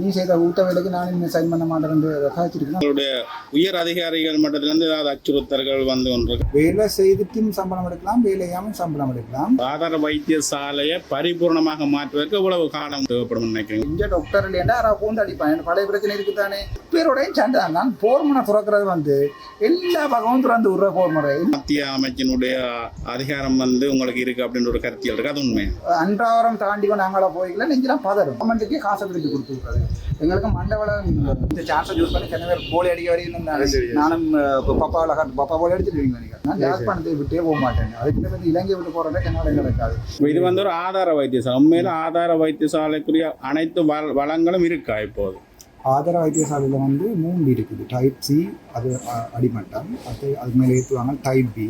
நீ செய்த ஊட்ட வேலைக்கு நான் இன்னும் சைன் பண்ண மாட்டேன் காய்ச்சிருக்கேன் உங்களுடைய உயர் அதிகாரிகள் மட்டத்திலிருந்து ஏதாவது அச்சுறுத்தல்கள் வந்து கொண்டிருக்கு. வேலை செய்துட்டும் சம்பளம் எடுக்கலாம் வேலை செய்யாமல் சம்பளம் எடுக்கலாம். ஆதார வைத்தியசாலையை பரிபூர்ணமாக மாற்றுவதற்கு எவ்வளவு காலம் தேவைப்படும் நினைக்கிறீங்க? இங்கே டாக்டர் இல்லையா? யாரா பூந்து அடிப்பான். எனக்கு பழைய பிரச்சனை இருக்குதானே? பேரோடையும் சண்டை தான் நான் போர் முனை துறக்கிறது வந்து எல்லா பக்கமும் திறந்து விடுற போர் முறை. மத்திய அமைச்சினுடைய அதிகாரம் வந்து உங்களுக்கு இருக்கு அப்படின்ற ஒரு கருத்தியல் இருக்கு. அது உண்மை அன்றாவரம் தாண்டி கொண்டு அங்கே போய்க்கல. நெஞ்செல்லாம் பதறும். கவர்மெண்ட்டுக்கே காசை திருப்பி கொடுத்து விட்றது. எங்களுக்கு மண்டவளம் இந்த சான்ஸை யூஸ் பண்ணி சின்ன பேர் கோலி அடிக்க வரையும் நானும் பப்பாவில் பப்பா போல அடிச்சிருவீங்க நீங்கள் நான் யாழ்ப்பாணத்தை விட்டே போக மாட்டேன் அதுக்கு வந்து இலங்கை விட்டு போகிறதே என்னோட கிடைக்காது இது வந்து ஒரு ஆதார வைத்தியசாலை உண்மையில ஆதார வைத்தியசாலைக்குரிய அனைத்து வள- வளங்களும் இருக்கா இப்போது ஆதார வைத்தியசாலையில் வந்து மூணு இருக்குது டைப் சி அது அடிமட்டம் அது அது மேலே ஏற்றுவாங்க டைப் பி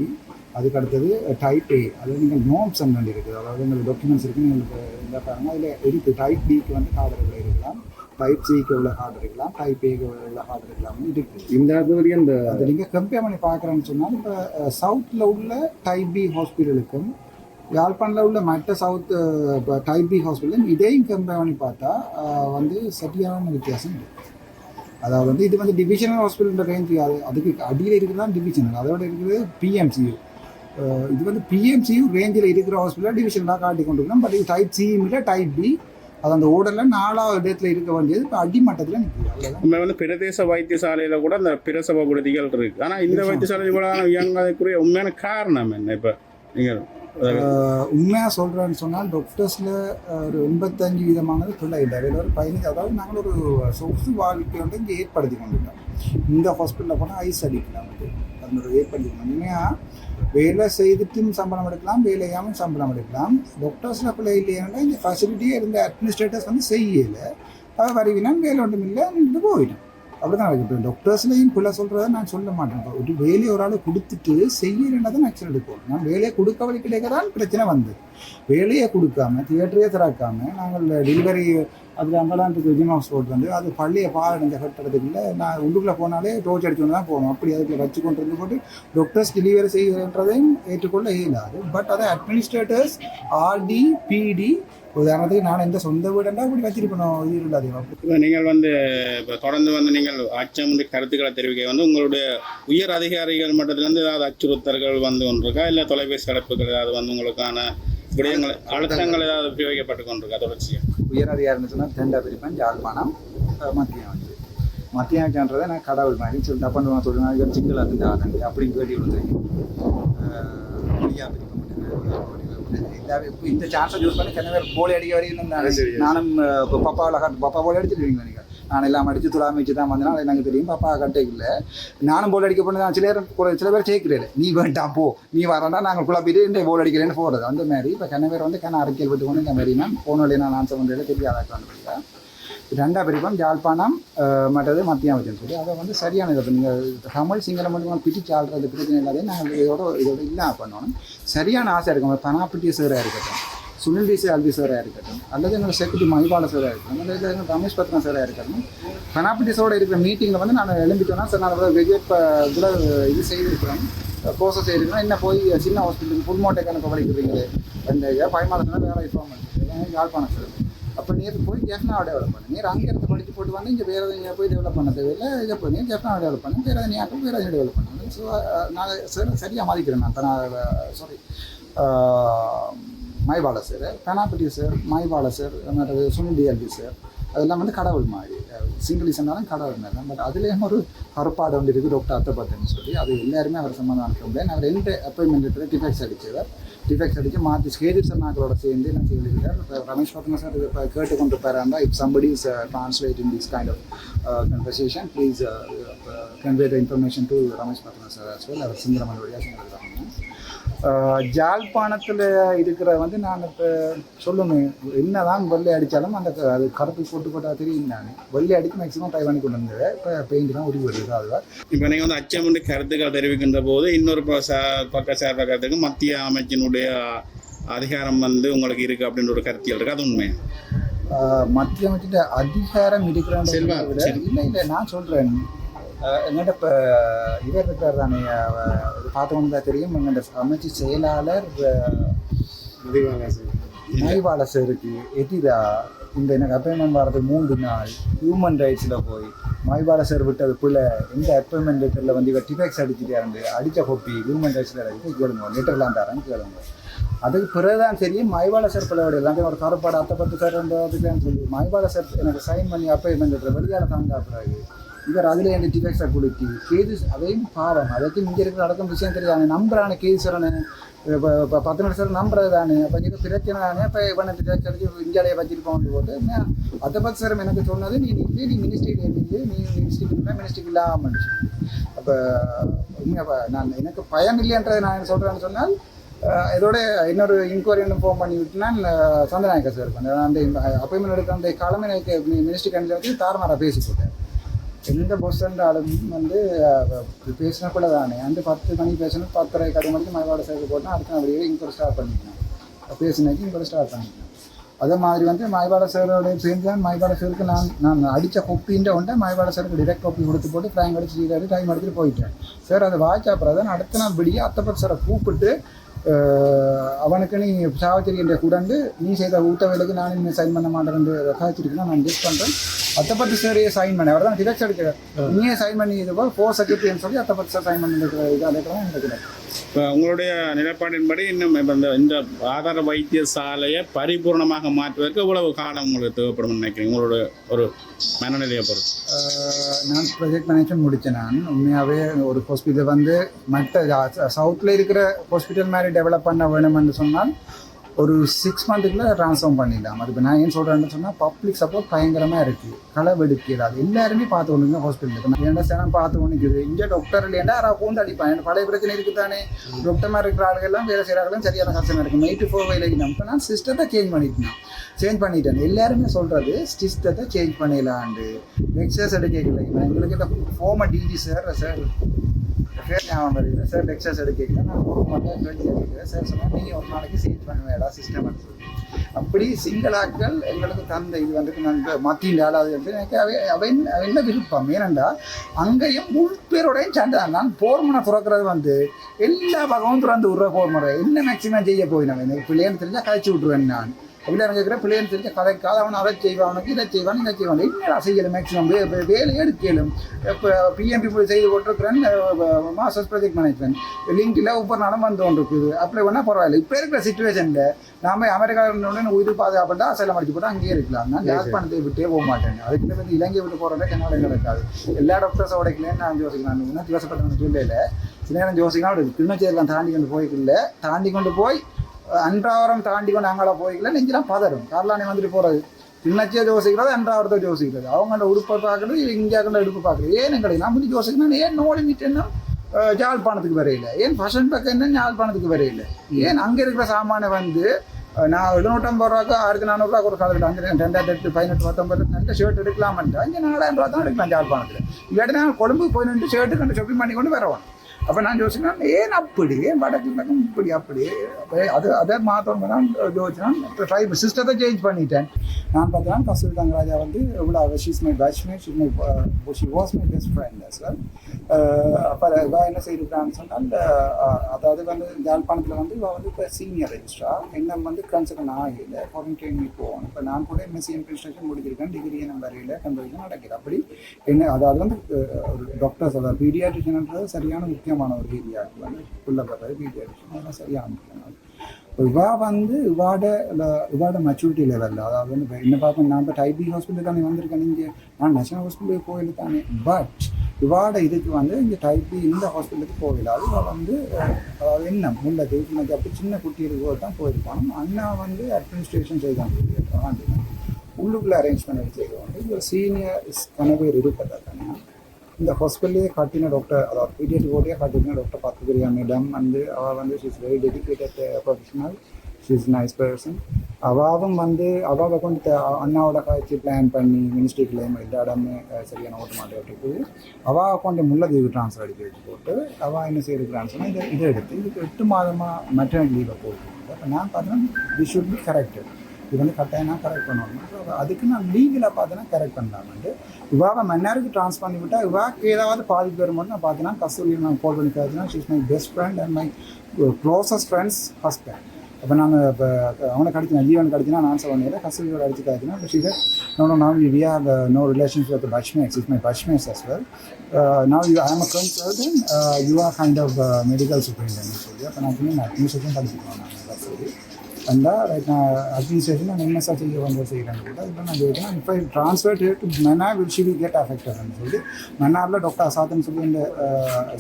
அதுக்கு அடுத்தது டைப் ஏ அது நீங்கள் நோட்ஸ் அண்ட் இருக்குது அதாவது உங்களுக்கு டாக்குமெண்ட்ஸ் இருக்குது நீங்கள் இந்த பாருங்க அதில் இருக்குது டைப் பிக்கு வந்து கார்டர்கள் இருக்கலாம் டைப் சிக்கு உள்ள கார்டு இருக்கலாம் டைப் ஏக்கு உள்ள கார்டு இருக்கலாம் இருக்குது இந்த தொகுதி அந்த அதை நீங்கள் கம்பேர் பண்ணி பார்க்குறேன்னு சொன்னால் இப்போ சவுத்தில் உள்ள டைப் பி ஹாஸ்பிட்டலுக்கும் யாழ்ப்பாணில் உள்ள மற்ற சவுத் இப்போ டைப் பி ஹாஸ்பிட்டலும் இதையும் கம்பேர் பண்ணி பார்த்தா வந்து சரியான வித்தியாசம் இருக்கு. அதாவது வந்து இது வந்து டிவிஷனல் ஹாஸ்பிட்டல் ரேஞ்ச் அது அதுக்கு அடியில் இருக்கிறது தான் டிவிஷனல் அதோட இருக்கிறது பிஎம்சியூ இது வந்து பிஎம்சியூ ரேஞ்சில் இருக்கிற ஹாஸ்பிட்டல் டிவிஷனலாக காட்டி கொண்டு இருக்கணும் பட் இது டைப் சியும் இல்லை டைப் பி அது அந்த ஓடரில் நாலாவது இடத்துல இருக்க வேண்டியது இப்போ அடிமட்டத்தில் நிற்குது உண்மை வந்து பிரதேச வைத்தியசாலையில கூட அந்த பிரசவ விடுதிகள் இருக்கு. ஆனா இந்த வைத்தியசாலை இவ்வளவு இயங்காதக்குரிய உண்மையான காரணம் என்ன இப்ப? நீங்க உண்மையாக சொல்கிறேன்னு சொன்னால் டாக்டர்ஸில் ஒரு எண்பத்தஞ்சு விதமானது பிள்ளை இல்லை அதில் ஒரு பதினஞ்சு அதாவது நாங்கள் ஒரு சொகுசு வாழ்க்கை வந்து இங்கே ஏற்படுத்தி கொண்டுட்டோம் இந்த ஹாஸ்பிட்டலில் போனால் ஐஸ் அடிக்கலாம். ஒரு ஏற்படுத்தி உண்மையாக வேலை செய்துட்டும் சம்பளம் எடுக்கலாம் வேலையாகவும் சம்பளம் எடுக்கலாம். டாக்டர்ஸில் பிள்ளை இல்லையானா இந்த ஃபெசிலிட்டியே இருந்த அட்மினிஸ்ட்ரேட்டர்ஸ் வந்து செய்யலை. அதை வருவினா வேலை ஒன்றும் இல்லை நின்று போயிடும் அப்படிதான் தான் இப்போ டாக்டர்ஸ்லையும் பிள்ளை சொல்கிறத நான் சொல்ல மாட்டேன். ஒரு வேலையை ஒரு ஆள் கொடுத்துட்டு செய்யலைன்னா தான் ஆக்சுவல் எடுப்போம். நான் வேலையை கொடுக்க வழி கிடைக்கதான் பிரச்சனை வந்தது. வேலையை கொடுக்காம தியேட்டரே திறக்காம நாங்கள் டெலிவரி அதில் அங்கெல்லாம் இருக்கு விஜயம் ஹவுஸ் ரோட் வந்து அது பள்ளியை பாழடைஞ்ச கட்டடத்துக்குள்ள நான் உள்ளுக்குள்ளே போனாலே டோர்ச் அடிச்சுன்னு தான் போகணும் அப்படி அதுக்கு வச்சு கொண்டு இருந்து போட்டு டாக்டர்ஸ் டெலிவரி செய்கிறன்றதையும் ஏற்றுக்கொள்ள இயலாது. பட் அதை அட்மினிஸ்ட்ரேட்டர்ஸ் ஆர்டி பிடி உதாரணத்துக்கு நான் எந்த சொந்த வீடுண்டா அப்படி வச்சிருக்கணும். இது இல்லாது இப்போ நீங்கள் வந்து இப்போ தொடர்ந்து வந்து நீங்கள் அச்சம் கருத்துக்களை தெரிவிக்க வந்து உங்களுடைய உயர் அதிகாரிகள் மட்டத்திலிருந்து ஏதாவது அச்சுறுத்தல்கள் வந்து கொண்டிருக்கா? இல்லை தொலைபேசி அழைப்புகள் ஏதாவது வந்து உங்களுக்கான விடயங்கள் அழுத்தங்கள் ஏதாவது உபயோகப்பட்டு கொண்டிருக்கா? தொடர்ச்சியாக உயர் அதிகாரின்னு சொன்னால் தெண்டா பிரிப்பேன் ஜாழ்ப்பாணம் அஹ் மத்தியம் வச்சு மத்தியம் வச்சுன்றதை நான் கடவுள் மாதிரி சொல்லி தப்பா நான் சொல்லுவேன் இவர் சிங்கிள் அதுண்டு ஆதண்டு அப்படின்னு கேட்டு விழுந்துருக்கேன் மொழியா பிரிக்க இப்போ இந்த சான்ஸை யூஸ் பண்ணி சின்ன பேர் போலி அடிக்க சரி. நானும் பப்பாவில் பப்பா போலி அடிச்சிருவீங்க நீங்கள் நான் எல்லாம் அடித்து துளாமி வச்சு தான் வந்தேன். அது எனக்கு தெரியும். பாப்பா கட்டே இல்லை. நானும் போல் அடிக்க போனேன். சில பேர் கூட சில பேர் சேர்க்கிறேன் நீ வேண்டாம் போ. நீ வரண்டா நாங்கள் குழப்பிட்டு இந்த போல் அடிக்கிறேன்னு போகிறது அந்த மாதிரி. இப்போ கண்ண பேர் வந்து கண்ண அறிக்கையில் விட்டு கொண்டு இந்த மாதிரி நான் போன வழியை நான் ஆன்சர் பண்ணுறதுல தெரியாத காரணப்படுகிறேன் ரெண்டா பிரிப்பம். யாழ்ப்பாணம் மற்றது மத்தியம் சொல்லி. அதை வந்து சரியான இதை நீங்கள் தமிழ் சிங்களம் மட்டும் பிடிச்சி ஆள்றது பிரச்சனை இல்லாதே நாங்கள் இதோட இதோட இல்லை பண்ணணும். சரியான ஆசை இருக்கும் பிடிச்ச சேராக இருக்கட்டும். சுனில் டிசி அல்வி சாராக இருக்கட்டும் அல்லது என்னோட செக்யூரிட்டி மணிபால சாராக இருக்கட்டும் அல்லது எங்கள் ரமேஷ் பத்மா சாராக இருக்கட்டும் பெனாபிட்டிஸோடு இருக்கிற மீட்டிங்கில் வந்து நான் எழும்பிட்டோன்னா சார் நான் வெஜெட் இதில் இது செய்திருக்கிறேன் ப்ரோசஸ் செய்திருக்கிறேன். என்ன போய் சின்ன ஹாஸ்பிட்டலுக்கு புல்மோட்டைக்கு அனுப்ப வலிக்கிறீங்களே அந்த பயமானதுனால வேலை இன்ஃபார்ம் பண்ணுறேன் யாழ்ப்பாணம் சார். அப்போ நேரு போய் ஜெஃப்னாவை டெவலப் பண்ணு நேர் அங்கே இருந்து படித்து போட்டு வந்து இங்கே வேறு எதையும் போய் டெவலப் பண்ண தேவையில்லை. இதை போய் நீ ஜெஃப்னாவை டெவலப் பண்ணு வேறு எதையும் ஆட்டும் வேறு எதையும் டெவலப் பண்ணு ஸோ நான் சார் சரியாக மதிக்கிறேன் நான். சாரி மைபால சார் பெனாபட்டி சார் மைபால சார் மற்றது சுனில் டிஎல்பி சார். அதெல்லாம் வந்து கடவுள் மாதிரி. சிங்கிள் இருந்தாலும் கடவுள் மாதிரி தான். பட் அதுலேயும் ஒரு கருப்பாடு வந்து இருக்குது டாக்டர் அத்தப்பட்டுன்னு சொல்லி. அது எல்லாருமே அவர் சம்மந்தம் அனுப்ப முடியாது அவர் ரெண்டு அப்பாயின்மெண்ட் எடுத்து டிஃபெக்ட்ஸ் அடித்தவர் டிஃபெக்ட்ஸ் அடித்து மாற்றி ஸ்கேஜில் சர்னாக்களோட சேர்ந்து என்ன சொல்லியிருக்கார் ரமேஷ் பத்ம சார் இது இப்போ கேட்டுக்கொண்டு போகிறாண்டா if somebody is translate in this kind of conversation please convey the information to Ramesh Padma sir as அவர் சிங்கரமன் வழியாக சொல்லியிருக்காங்க ஜாழ்ப்பாணத்தில் இருக்கிற வந்து நான் இப்போ சொல்லுவேன் என்னதான் வெள்ளை அடித்தாலும் அந்த அது கருப்பு போட்டு போட்டால் தெரியும் நான். வெள்ளை அடித்து மேக்ஸிமம் பண்ணி கொண்டு வந்தது இப்போ பெயிண்ட் தான் உருவி வருது அதுதான் இப்ப நீங்க வந்து அச்சம் கருத்துக்கள் தெரிவிக்கின்ற போது இன்னொரு பக்க சார்ப கருத்துக்கு மத்திய அமைச்சினுடைய அதிகாரம் வந்து உங்களுக்கு இருக்கு அப்படின்ற ஒரு கருத்தியல் இருக்கு. அது உண்மை ஆஹ் மத்திய அமைச்சிட்ட அதிகாரம் இருக்கிற சரி. இல்லை இல்லை நான் சொல்கிறேன் எங்கிட்ட இப்போ இவர் இருக்கார் தானே பார்த்தவங்க தான் தெரியும். எங்கிட்ட அமைச்சு செயலாளர் முடிவாக மைவாளசருக்கு எதிரா இந்த எனக்கு அப்பாயின்மெண்ட் வரது மூன்று நாள். ஹியூமன் ரைட்ஸில் போய் மைபால சார் விட்டது பிள்ளை இந்த அப்பாயின்மெண்ட் லெட்டரில் வந்து இவர் டிஃபெக்ஸ் அடிச்சுட்டு இருந்து அடித்த கொப்பி ஹியூமன் ரைட்ஸில் இருக்கு கேளுங்க லெட்டர்லாம் தரேன் கேளுங்க. அதுக்கு பிறகுதான் சரி மைபால சார் பிள்ளையோட எல்லாத்தையும் ஒரு கருப்பாடு அத்தை பத்து சார் அதுக்குன்னு சொல்லி மைபால சார் எனக்கு சைன் பண்ணி அப்பாயின்மெண்ட் லெட்டர் வெளியால் தாங்க பிறகு. இவர் அதில் என் டிஃபெக்ஸை கொடுத்து கேது அதையும் பாவம். அதைக்கும் இங்கே இருக்கிற அடக்கம் விஷயம் தெரியாது. நம்புறானே கேசரனு இப்போ இப்போ பத்து நிமிஷம் நம்புறது தானே அப்போ இது பிரச்சனை தானே. இப்போ இவனை பிரச்சனை அடிச்சு இந்தியாவிலே வச்சிருக்கோம் போட்டு என்ன? அதை பற்றி சார் எனக்கு சொன்னது நீ நீ நீ மினிஸ்ட்ரியில் இருந்து நீ மினிஸ்ட்ரிக்கு இருந்தால் மினிஸ்ட்ரிக்கு இல்லாமல் அப்போ உண்மையாக நான் எனக்கு பயம் இல்லைன்றதை நான் என்ன சொல்கிறேன்னு சொன்னால் இதோட இன்னொரு இன்கொயரி ஃபோன் பண்ணி விட்டுனா சந்தநாயக்க சார் அந்த அந்த அப்பாயின்மெண்ட் எடுக்க அந்த காலமே எனக்கு மினிஸ்ட்ரி கண்டிப்பாக வச்சு தாறுமாறாக பேசி போட்டேன் எந்த பஸ் இருந்தாலும் வந்து பேசினா கூட தானே அந்த பத்து மணி பேசணும் பத்தரை கடை மணிக்கு மலைவாட சேர்க்க போட்டால் அடுத்த அப்படியே வெளியே ஸ்டார்ட் பண்ணிக்கலாம் பேசினாக்கி இங்கே ஸ்டார்ட் பண்ணிக்கலாம் அதே மாதிரி வந்து மாய்வாட சாரோட சேர்ந்து தான் மாய்வாட சாருக்கு நான் நான் அடித்த கொப்பின்ற ஒன்றை மாய்வாட சாருக்கு டிரெக்ட் கொப்பி கொடுத்து போட்டு டைம் அடிச்சு டைம் எடுத்துகிட்டு போயிட்டேன். சார் அதை வாய்ச்சா அப்புறம் தான் அடுத்த நாள் விடிய அத்தப்பட்ட சாரை கூப்பிட்டு அவனுக்கு நீ சாவச்சேரி என்ற கூடந்து நீ செய்த ஊட்ட வேலைக்கு நான் இன்னும் சைன் பண்ண மாட்டேன்னு காய்ச்சிருக்கேன் நான் கெஸ் பண்ணுறேன் அத்தப்பட்டு சாரையே சைன் பண்ணேன் அவர் தான் டிரெக்ட் அடிக்கிறார் நீயே சைன் பண்ணி இது போல் ஃபோர் செக்ரட்டரின்னு சொல்லி அத்தப்பட்டு சார் சைன் பண்ணி இருக்கிற இது அதை எனக்கு இப்போ உங்களுடைய நிலைப்பாட்டின்படி இன்னும் இப்போ இந்த இந்த ஆதார வைத்தியசாலையை பரிபூர்ணமாக மாற்றுவதற்கு எவ்வளவு காலம் உங்களுக்கு தேவைப்படும் நினைக்கிறேன் உங்களோட ஒரு மனநிலையை பொறுத்து. நான் ப்ரொஜெக்ட் மேனேஜ்மெண்ட் முடித்தேன் நான். உண்மையாகவே ஒரு ஹாஸ்பிட்டல் வந்து மற்ற சவுத்தில் இருக்கிற ஹாஸ்பிட்டல் மாதிரி டெவலப் பண்ண வேணும்னு சொன்னால் ஒரு சிக்ஸ் மந்த்துக்குள்ளே ட்ரான்ஸ்ஃபார்ம் பண்ணிடலாம். அது இப்போ நான் ஏன் சொல்கிறேன்னு சொன்னால் பப்ளிக் சப்போர்ட் பயங்கரமாக இருக்குது களவெடுக்கிறது அது எல்லாருமே பார்த்து ஒன்றுங்க ஹாஸ்பிட்டலுக்கு ஏன்னா சேனம் பார்த்து கொண்டுக்குது இங்கே டாக்டர் இல்லையா? யாராவது பூந்து அடிப்பான். என் பழைய பிரச்சனை இருக்குது தானே டாக்டர் இருக்கிற ஆளுகள்லாம் வேலை செய்கிறாங்களும் சரியான கஷ்டம் இருக்குது நைட்டு ஃபோர் வயலுக்கு நம்ம நான் சிஸ்டத்தை சேஞ்ச் பண்ணிட்டேன். சேஞ்ச் பண்ணிட்டேன். எல்லாருமே சொல்கிறது சிஸ்டத்தை சேஞ்ச் பண்ணிடலான்ட்டு லெக்சர்ஸ் எடுக்கல எங்களுக்கு இந்த ஃபோமை டிஜி சார் சார் பேர் ஞாபகம் வருது சார் லெக்சர்ஸ் எடுக்கல நான் ஒரு மட்டும் கேள்வி எடுக்கிறேன் சார் சொன்னால் நீ ஒரு நாளைக்கு சேஞ்ச் பண்ணுவேடா சிஸ்டம் அப்படி சிங்களாக்கள் எங்களுக்கு தந்த இது வந்து நான் மத்தியில் அது வந்து எனக்கு அவை அவன் என்ன விருப்பம்? ஏனண்டா அங்கேயும் முழு பேரோடையும் சண்டை. தான். நான் போர்முனை துறக்கிறது வந்து எல்லா பக்கமும் திறந்து விடுற போர்முறை என்ன மேக்சிமம் செய்ய போயினவன் எனக்கு பிள்ளைன்னு தெரிஞ்சால் கழிச்சு விட்ருவேன் நான். அப்படி எனக்கு இருக்கிற பிள்ளைன்னு தெரிஞ்ச கதைக்காத அவன் அதை செய்வான் அவனுக்கு இதை செய்வான் இதை செய்வான். என்னடா செய்யல மேக்ஸிமம் வேலை எடுக்கலும் இப்போ பிஎம்பி போய் செய்து போட்டிருக்கிறேன் மாஸ்டர்ஸ் ப்ராஜெக்ட் மேனேஜ்மெண்ட் லிங்கில் ஒவ்வொரு நாளும் வந்து கொண்டு இருக்குது அப்ளை பண்ணால் பரவாயில்ல. இப்போ இருக்கிற சுச்சுவேஷனில் நாம அமெரிக்காவுடன் உயிர் பாதுகாப்புட்டா அசலம் அடிச்சு போட்டு அங்கேயே இருக்கலாம். நான் யாழ்ப்பாணத்தை விட்டே போக மாட்டேன். அதுக்கு வந்து இலங்கை விட்டு போகிறதே கன்னட நடக்காது. எல்லா டாக்டர்ஸை உடைக்கலன்னு நான் யோசிக்கலாம் என்ன யோசப்பட்ட சொல்லல சில நேரம் யோசிக்கலாம். கிண்ணச்சேரிலாம் தாண்டி கொண்டு போய்க்கல தாண்டி கொண்டு போய் அன்றாவரம் தாண்டி கொண்டு அங்கே போய்க்கல. நெஞ்செல்லாம் பதறும். கார்லானே வந்துட்டு போகிறது இன்னச்சியாக யோசிக்கிறது அன்றாவரத்தை யோசிக்கிறது அவங்களோட உடுப்பை பார்க்குறது இங்கே கொண்ட உடுப்பு பார்க்குறது. ஏன் எங்களை நான் வந்து யோசிக்கணும் ஏன் நோடி மீட்டேன்னா யாழ்ப்பாணத்துக்கு வரையில? ஏன் ஃபஷன் பக்கம் என்ன யாழ்ப்பாணத்துக்கு வரையில? ஏன் அங்கே இருக்கிற சாமானை வந்து நான் எழுநூற்றம்பது ரூபாக்கோ ஆயிரத்தி நானூறுரூவா ஒரு காலத்தில் அஞ்சு ரெண்டாயிரத்தி எட்டு பதினெட்டு பத்தொம்பது நல்ல ஷர்ட் எடுக்கலாமன்ட்டு. அங்கே நாலாயிரம் ரூபா தான் எடுக்கலாம் ஜாழ்ப்பாணத்தில் இல்லாட்டி நான் கொழும்புக்கு போய் நின்று ஷர்ட்டு கண்டு ஷாப்பிங் பண்ணி கொண்டு வரவோம் அப்போ நான் யோசிக்கிறேன் ஏன் அப்படி? ஏன் வடக்கு பக்கம் இப்படி அப்படி? அது அதை மாற்றணும் தான் யோசிச்சேன். ட்ரை சிஸ்டத்தை சேஞ்ச் பண்ணிட்டேன். நான் பார்த்தேன் கஸ்தூரி தங்கராஜா வந்து இவ்வளோ she's my batchmate she my she was my best friend sir அப்போ இவ என்ன செய்திருக்கான்னு சொன்னால் அந்த அதாவது வந்து யாழ்ப்பாணத்தில் வந்து இவள் வந்து இப்போ சீனியர் ரெஜிஸ்ட்ரா என்ன வந்து கன்சல்டன் ஆகல ஃபாரின் ட்ரைனிங் போகணும். இப்போ நான் கூட எம்எஸ்சி இன்ட்ரெஸ்டேஷன் முடிச்சிருக்கேன். டிகிரி என்ன வரையில் கம்பெனிக்கு நடக்குது. அப்படி என்ன அதாவது வந்து ஒரு டாக்டர்ஸ் அதாவது பீடியாட்ரிஷன்ன்றது சரியான முக்கியமான ஒரு ஏரியா வந்து உள்ள பார்த்தது பீடியாட்ரிஷன் அதெல்லாம் சரியான முக்கியமானது இவா வந்து இவாட இவாட மெச்சூரிட்டி லெவலில் அதாவது வந்து என்ன பார்ப்போம் நான் இப்போ டைபி ஹாஸ்பிட்டல் தானே வந்திருக்கேன் இங்கே. நான் நேஷனல் ஹாஸ்பிட்டலுக்கு போயில தானே. பட் இவாட இதுக்கு வந்து இங்கே டைபி இந்த ஹாஸ்பிட்டலுக்கு போகல. அது வந்து அதாவது என்ன முல்லை திருப்பி அப்படி சின்ன குட்டி குட்டிகளுக்கு தான் போயிருப்பான். அண்ணா வந்து அட்மினிஸ்ட்ரேஷன் செய்தாங்க உள்ளுக்குள்ளே அரேஞ்ச் பண்ணி செய்வாங்க வந்து ஒரு சீனியர் கணவர் இருப்பதா தானே இந்த ஹாஸ்பிட்டலையே காட்டின டாக்டர் அதாவது பீடியட் ஓடியே காட்டின டாக்டர் பார்த்துக்கிறியா மேடம் வந்து அவள் வந்து she's very dedicated professional she's nice person அவாவும் வந்து அவாவை கொண்டு அண்ணாவோட காய்ச்சி பிளான் பண்ணி மினிஸ்ட்ரிக்குள்ளேயும் எல்லா இடமே சரியான ஓட்ட மாட்டேன் அவாவை கொண்டு முல்லதீவு ட்ரான்ஸ்ஃபர் அடிக்க வச்சு போட்டு அவள் என்ன செய்யிருக்கிறான்னு சொன்னால் இதை இதை எடுத்து இதுக்கு எட்டு மாதமாக மெட்டர்னிட்டி லீவை போட்டு அப்போ நான் பார்த்தேன்னா தி ஷுட் பி கரெக்டட் இது வந்து கட்டாயம் கரெக்ட் பண்ணணும். அதுக்கு நான் லீகலாக பார்த்தேன்னா கரெக்ட் பண்ணலாம்ட்டு இவாவை நேரத்துக்கு ட்ரான்ஸ்ஃபர் பண்ணி விட்டால் இவாக்கு ஏதாவது பாதிப்பு வரும்போது நான் பார்த்தீங்கன்னா கஸ்தூரி நான் கால் பண்ணி பார்த்தீங்கன்னா she's my best friend and my closest friend's husband அப்போ நான் இப்போ அவனை கடிச்சினா ஜீவன் கடிச்சினா நான் சொன்னேன் கஸ்தூரியோட அடிச்சு காய்ச்சினா but she no no now we no uh, with relationship is my Bashmates as well Bashmates you well. Uh, now you I am a consultant uh, சொல்லி uh, அப்போ நான் சொன்னேன் அட்மினிஸ்ட்ரேஷன் படிச்சுக்கலாம் நான். கஸ்தூரி அந்த ரைட் நான் அட்மினிஸ்ட்ரேஷன் நான் எம்எஸ்ஆர் செய்ய வந்து செய்கிறேன் கூட. இப்போ நான் கேட்குறேன் இப்போ ட்ரான்ஸ்ஃபர் டு மெனா வில் ஷி வில் கெட் அஃபெக்டட்னு சொல்லி மெனாரில் டாக்டர் அசாத்னு சொல்லி இந்த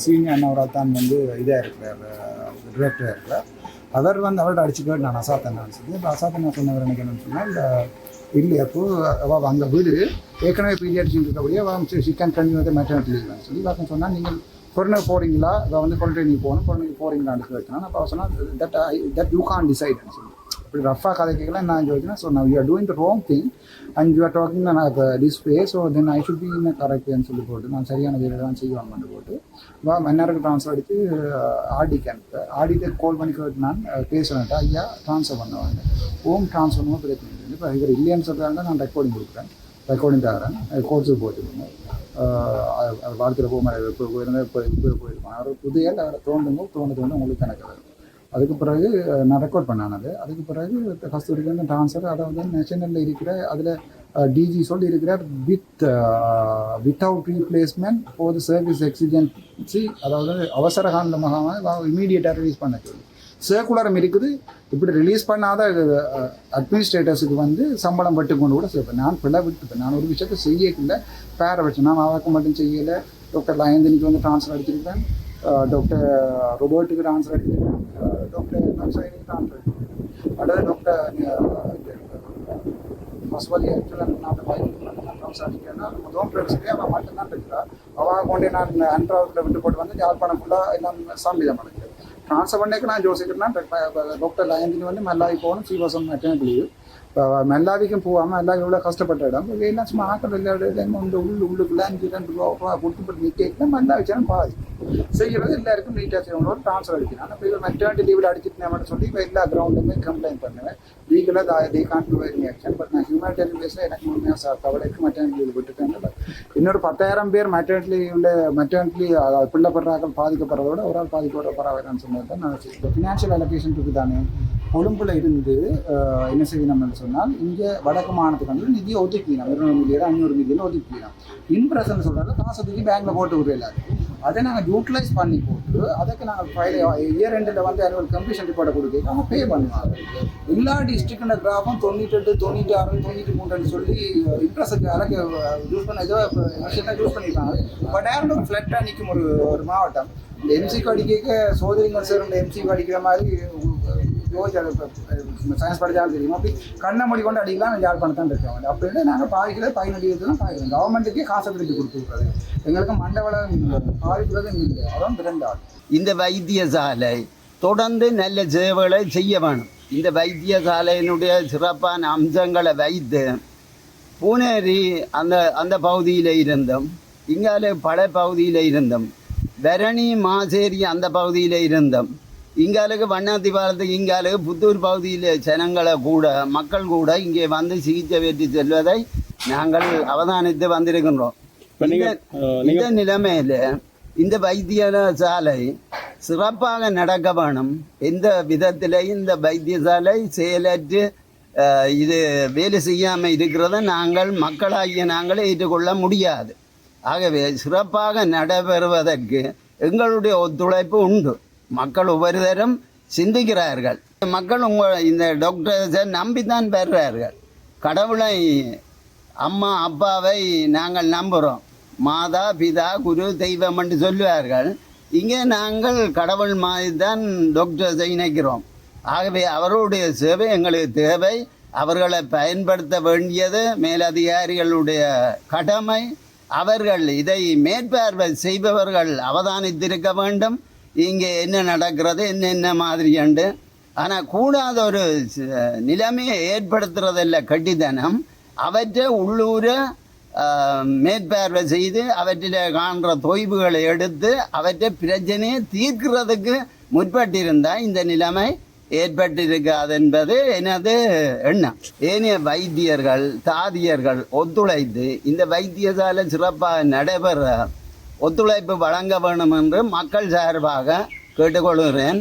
சீனியர் அண்ணவராத்தான் வந்து இதாக இருக்கிறார் டிரெக்டராக இருக்கிறார் அவர் வந்து அவர்கிட்ட அடிச்சுக்கிட்டு நான் அசாத்தன் சொல்லி இப்போ அசாத்தன் சொன்னவர் எனக்கு என்னன்னு சொன்னால் இல்லை அப்போ அவள் அங்கே வீடு ஏற்கனவே பீடியாட்ரிஷன் இருக்கக்கூடிய அவள் சிக்கன் கண்டினியூ மெட்டர்னிட்டி லீவ்னு சொல்லி பார்க்க சொன்னால் நீங்கள் கொரோனா போகிறீங்களா இப்போ வந்து கொரோனா போகணும். கொரோனா போகிறீங்களான்னு கேட்கணும் அப்போ சொன்னால் that I that you can டிசைட்னு சொல்லி. இப்படி ரஃபாக கதை கேட்கலாம். நான் சொல்லிச்சுன்னா ஸோ நான் you are doing the wrong thing and you are talking நான் இப்போ display so then I should be in கரெக்ட்னு சொல்லி போட்டு நான் சரியான வேலை தான் செய்வாங்கன்னு போட்டு. வா மன்னருக்கு ட்ரான்ஸ்ஃபர் அடித்து ஆடிக்கு அனுப்ப ஆடிட்டு கால் பண்ணி கேட்டு நான் பேசுகிறேன்ட்டா ஐயா ட்ரான்ஸ்ஃபர் பண்ணுவாங்க. ஹோம் ட்ரான்ஸ்ஃபர் பிரச்சனை இப்போ இவர் இல்லைன்னு சொல்கிறாங்க நான் ரெக்கார்டிங் கொடுக்குறேன். ரெக்கார்டிங் தரேன் கோர்ஸுக்கு போட்டுருங்க வாழ்க்கையில் போக மாதிரி இப்போ போயிருந்தேன் இப்போ இப்போ போயிருப்பான் அவர் புதிய அவரை தோண்டுங்க தோண்டு தோண்டு உங்களுக்கு கணக்கு வரும் அதுக்கு பிறகு நான் ரெக்கார்ட் பண்ணேன் அது அதுக்கு பிறகு கஸ்தூரிக்கு வந்து டான்ஸர் அதை வந்து நேஷனலில் இருக்கிற அதில் டிஜி சொல்லி இருக்கிறார் with without replacement for the service exigency அதாவது அவசர காலமாக இமீடியட்டாக ரிலீஸ் பண்ண சொல்லி சர்க்குலரம் இருக்குது. இப்படி ரிலீஸ் பண்ணாத அட்மினிஸ்ட்ரேட்டர்ஸுக்கு வந்து சம்பளம் பட்டு கொண்டு கூட சேர்ப்பேன் நான் பிள்ளை விட்டுப்பேன் நான் ஒரு விஷயத்தை செய்யக்கில்ல பேரை வச்சு நான் அவருக்கு மட்டும் செய்யலை. டாக்டர் லயந்தினிக்கு வந்து ட்ரான்ஸ்ஃபர் அடிச்சிருக்கேன். டாக்டர் ரொபோட்டுக்கு ட்ரான்ஸ்ஃபர் அடிச்சிருக்கேன். டாக்டர் நக்சைனிக்கு ட்ரான்ஸ்ஃபர் அடிச்சிருக்கேன். அடுத்து டாக்டர் பசுவலி ஆக்சுவலாக நான் பயிர் பையனுக்கு ட்ரான்ஸ்ஃபர் அடிக்கிறேன்னா முதல் அவன் மட்டும்தான் இருக்கிறா அவன் கொண்டே நான் அன்றாவத்தில் விட்டு போட்டு வந்து யாழ்ப்பாணம் ஃபுல்லாக எல்லாம் சாமிதம் அடைக்கிறேன் ட்ரான்ஸ்ஃபர் பண்ணிக்கு நான் யோசிக்கிறேன்னா டாக்டர் லயந்தினி வந்து மெல்லாவி போகணும் சீவாசம் மெட்டர்னிட்டி லீவ் இப்போ மெல்லாவிக்கும் போகாமல் எல்லாம் இவ்வளோ கஷ்டப்பட்ட இடம் இப்போ எல்லாம் சும்மா ஆக்கள் விளையாடு இந்த உள்ளு உள்ளுக்குள்ள அஞ்சு ரெண்டு ரூபா ரூபா கொடுத்து போட்டு நிற்க மெல்லா வச்சாலும் பாதி செய்கிறது எல்லாருக்கும் நீட்டாக செய்யணும் ட்ரான்ஸ்ஃபர் அடிக்கிறான் இப்போ இவர் மெட்டர்னிட்டி லீவில் அடிச்சிட்டு மட்டும் சொல்லி இப்போ எல்லா கிரவுண்டுமே கம்ப்ளைண்ட் பண்ணுவேன் லீகலாக they can do very action but நான் ஹியூமனிட்டேரியன் பேஸில் எனக்கு முழுமையாக சார் கவலைக்கு மெட்டர்னிட்டி லீவ் விட்டுட்டேன் இன்னொரு பத்தாயிரம் பேர் மெட்டர்னிட்டி உள்ள மெட்டர்னிட்டி பிள்ளைப்படுறாக்கள் பாதிக்கப்படுறதோட ஒரு ஆள் பாதிக்கப்படுற பரவாயில்லன்னு சொன்னது தான் நான் இப்போ ஃபினான்ஷியல் அலோகேஷன் இருக்கு தானே? கொழும்புல இருந்து என்ன செய்யணும்னு சொன்னால் இங்கே வடக்கு மாநிலத்துக்கு வந்து நிதியை ஒதுக்கினோம் இருநூறு மில்லியன் அஞ்சூறு மில்லியன் ஒதுக்கினோம் இன்ட்ரெஸ்ட்னு சொல்கிறாங்க காசு ஒதுக்கி பேங்க்கில் போட்டு விடுற எல்லாருக்கும் அதை நாங்கள் யூட்டிலைஸ் பண்ணி போட்டு அதுக்கு நாங்கள் ஃபைல் இயர் எண்டில் வந்து annual கம்ப்ளீஷன் ரிப்போர்ட்டை கொடுக்க அவங்க பே பண்ணுவாங்க. எல்லா டிஸ்ட்ரிக்டின கிராஃபும் தொண்ணூற்றெட்டு தொண்ணூற்றி ஆறு தொண்ணூற்றி மூன்றுன்னு சொல்லி இன்ட்ரெஸ்ட் அளக்கு யூஸ் பண்ண ஏதோ விஷயத்தான் யூஸ் பண்ணியிருக்காங்க பட் டேரக்ட் ஒரு ஃப்ளட்டாக நிற்கும் ஒரு ஒரு மாவட்டம். இந்த எம்சிக்கு அடிக்க சோதரிங்க சார் இந்த எம்சி அடிக்கிற மாதிரி யோசிச்சு சயின்ஸ் படித்தாலும் தெரியும்? அப்படி கண்ணை மூடி கொண்டு அடிக்கலாம் யாழ்ப்பாணத்தான் இருக்காங்க. அப்படின்னு நாங்கள் பாதிக்கிறது பதினெட்டு தான் பாதிக்கிறோம் கவர்மெண்ட்டுக்கே காசை பிடித்து கொடுத்துருக்காரு. எங்களுக்கு மண்டவளம் பாதிக்கிறதும் இல்லை. அதான் பிறந்தாள் இந்த வைத்தியசாலை தொடர்ந்து நல்ல சேவைகளை செய்ய வேணும். இந்த வைத்தியசாலையினுடைய சிறப்பான அம்சங்களை வைத்து பூனேரி அந்த அந்த பகுதியில் இருந்தும் இங்கால பல பகுதியில் இருந்தும் பரணி மாசேரி அந்த பகுதியில் இருந்தும் இங்காலுக்கு வண்ணாத்தி பாலத்துக்கு இங்காலுக்கு புத்தூர் பகுதியில் ஜனங்களை கூட மக்கள் கூட இங்கே வந்து சிகிச்சை பெற்று செல்வதை நாங்கள் அவதானித்து வந்திருக்கின்றோம். இந்த- நிலைமையில இந்த வைத்தியசாலை சிறப்பாக நடக்க வேணும். எந்த விதத்தில் இந்த வைத்தியசாலை செயலற்று இது வேலை செய்யாமல் இருக்கிறத நாங்கள் மக்களாகிய நாங்கள் ஏற்றுக்கொள்ள முடியாது. ஆகவே சிறப்பாக நடைபெறுவதற்கு எங்களுடைய ஒத்துழைப்பு உண்டு. மக்கள் ஒவ்வொரு தரம் சிந்திக்கிறார்கள். மக்கள் உங்கள் இந்த டாக்டர்ஸை நம்பித்தான் பெறுறார்கள் கடவுளை அம்மா அப்பாவை நாங்கள் நம்புகிறோம் மாதா பிதா குரு தெய்வம் என்று சொல்லுவார்கள். இங்கே நாங்கள் கடவுள் மாதிரி தான் டாக்டர்ஸை இணைக்கிறோம். ஆகவே அவருடைய சேவை எங்களுக்கு தேவை. அவர்களை பயன்படுத்த வேண்டியது மேலதிகாரிகளுடைய கடமை. அவர்கள் இதை மேற்பார்வை செய்பவர்கள் அவதானித்திருக்க வேண்டும். இங்கே என்ன நடக்கிறது என்னென்ன என்ன என்று. ஆனால் கூடாத ஒரு நிலைமையை ஏற்படுத்துறதில்ல கட்டித்தனம் அவற்றை உள்ளூர மேற்பார்வை செய்து அவற்றில் காண்ற தொய்வுகளை எடுத்து அவற்றை பிரச்சனையை தீர்க்கிறதுக்கு முற்பட்டிருந்தால் இந்த நிலைமை ஏற்பட்டிருக்காது என்பது எனது எண்ணம். ஏனைய வைத்தியர்கள் தாதியர்கள் ஒத்துழைத்து இந்த வைத்தியசாலை சிறப்பாக நடைபெற ஒத்துழைப்பு வழங்க வேண்டும் என்று மக்கள் சார்பாக கேட்டுக்கொள்கிறேன்.